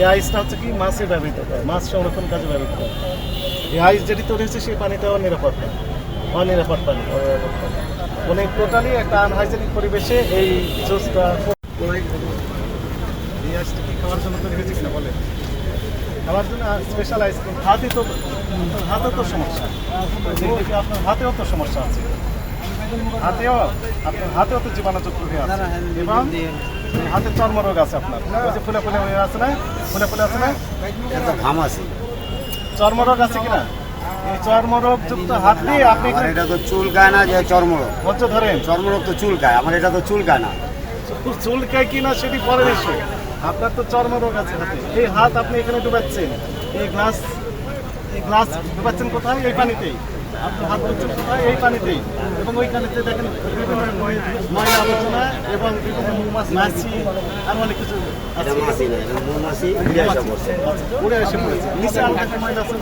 এই আইসটা হচ্ছে কি মাছে ব্যবহৃত হয় মাছ সংরক্ষণ কাজে ব্যবহৃত হয়। এই আইস যেটি তৈরি হচ্ছে সেই পানিটাও নিরাপদ না অনিরাপদ পানি অনিরাপদ পানি। মানে টোটালি একটা আনহাইজেনিক পরিবেশে এই জুসটা এই আইসটা কি খাওয়ার জন্য তৈরি হয়েছে কিনা বলে খাওয়ার জন্য স্পেশাল আইসক্রিম হাতে তো হাতে তো সমস্যা। আপনার হাতেও তো সমস্যা আছে। হাতেও আপনার হাতেও তো জীবাণুযুক্ত হয়ে আছে। এবং হাতে চর্মরোগ আছে আপনার। ওই যে ফুলে ফুলে আছে না? ফুলে ফুলে আছে না? ঘাম আছে। চর্মরোগ আছে কিনা? এই চর্মরোগ যুক্ত হাত দিয়ে আপনি এটা তো চুলকায় না যে চর্মরোগ। ধৈর্য ধরেন। চর্মরোগ তো চুলকায় আমার এটা তো চুলকায় না। চুলকায় কিনা সেটি পরের ইস্যু আপনার তো চর্মরোগ আছে হাতে। এই হাত আপনি এখানে ডুবাচ্ছেন। এই গ্লাস এই গ্লাস ডুবাচ্ছেন কোথায়? এই পানিতেই। আপনার হাত উচ্চ এই পানিতেই এবং ওই পানিতে দেখেন বিভিন্ন ময়লা আবর্জনা এবং বিভিন্ন মৌমাছি মাছি আর অনেক কিছু মৌমাছি উড়ে এসে পড়েছে নিচে আর একটা ময়লা আছে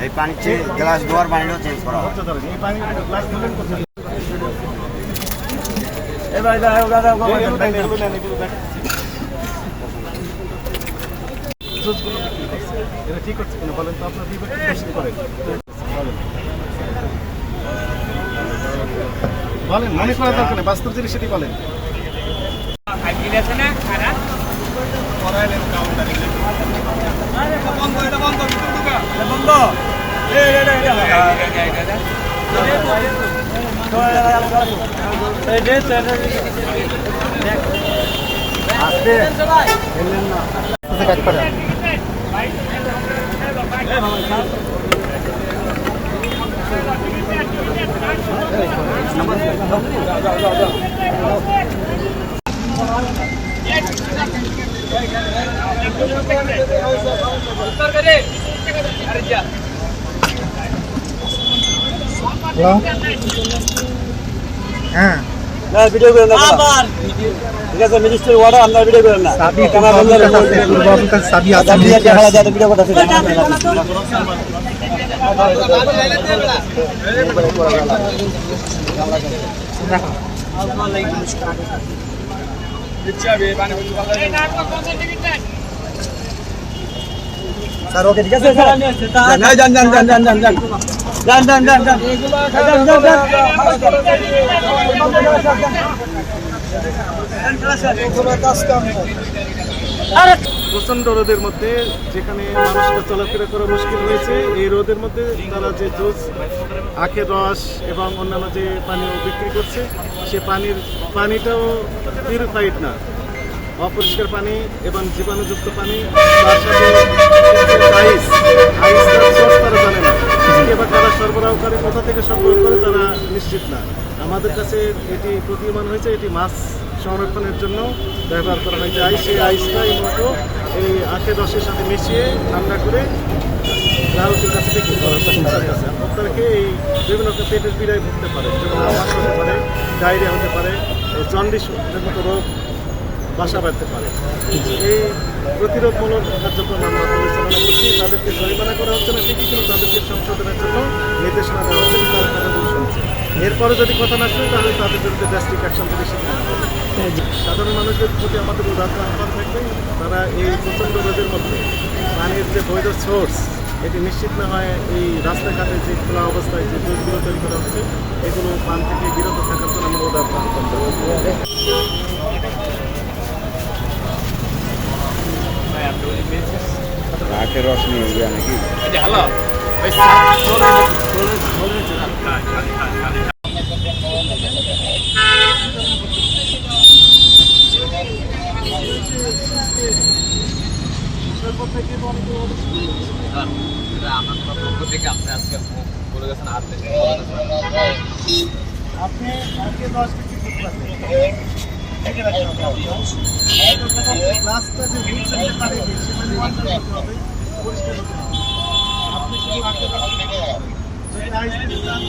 এই পানি গ্লাস ধোয়ার পানিটাও চেঞ্জ করা হয় এই পানি গ্লাস ধুলেন কোথায় এবার দাদা এগুলো নেন এগুলো দেখেন জুসগুলো বিক্রি করছে। এটা ঠিক হচ্ছে কিনা বলেন তো আপনার বিবেক প্রশ্ন করেন বলেন। বলেন মনে করার দরকার নেই বাস্তব জিনিস সেটি বলেন না Halo. Ah. না ভিডিও করেন না আবার ঠিক আছে মিনিস্টার ওয়ার্ডে আপনার ভিডিও করেন না সাবি ক্যামেরা বন্ধ রাখুন পূর্বাবকার সাবি আছে আপনি কি হালা যাতে ভিডিও করতে আলাইকুম আসসালাম স্যার ওকে ঠিক আছে স্যার? যান যান যান যান যান যান যান যান। যান যান যান যান। যান প্রচণ্ড রোদের মধ্যে যেখানে মানুষকে চলাফেরা করা মুশকিল হয়েছে এই রোদের মধ্যে তারা যে জুস আখের রস এবং অন্যান্য যে পানীয় বিক্রি করছে সে পানির পানিটাও পিউরিফাইড না। অপরিষ্কার পানি এবং জীবাণুযুক্ত পানি তার সাথে আইস আইসটার সোর্স তারা জানে না। কোথা থেকে সরবরাহ করে তারা নিশ্চিত না। আমাদের কাছে এটি প্রতীয়মান হয়েছে, এটি মাছ সংরক্ষণের জন্য ব্যবহার করা হয়েছে। আইস সেই আইসটা এই মতো এই আখের রসের সাথে মিশিয়ে ঠান্ডা করে গ্রাহকের কাছে বিক্রি করা হয় কাছে আর এই বিভিন্ন পেটের পীড়ায় ভুগতে পারে, যেমন আওয়াজ হতে পারে, ডায়রিয়া হতে পারে জন্ডিস মতো রোগ বাসা বাঁধতে পারে। এই প্রতিরোধমূলক কার্যক্রম আমরা পরিচালনা করছি, তাদেরকে জরিমানা করা হচ্ছে না ঠিকই, কিন্তু তাদেরকে সংশোধনের জন্য নির্দেশনা দেওয়া হচ্ছে তারা কথাগুলো শুনছে এরপরে যদি কথা না শুনে, তাহলে তাদের বিরুদ্ধে ড্রাস্টিক অ্যাকশন সিদ্ধান্ত হবে সাধারণ মানুষদের প্রতি আমাদের উদাহরণ আহ্বান থাকবে, তারা এই প্রচণ্ড রোদের মধ্যে পানির যে বৈধ সোর্স এটি নিশ্চিত না হয় এই রাস্তাঘাটে যে খোলা অবস্থায় যে জুসগুলো তৈরি করা হচ্ছে, এগুলো পান থেকে বিরত থাকার জন্য কাঠের রস নিয়ে আসবে নাকি? আপনি আজকে দশ কেজি রাস্তা যে পরিষ্কার আপনি শুধু আখের রস যদি আইস দিতে চান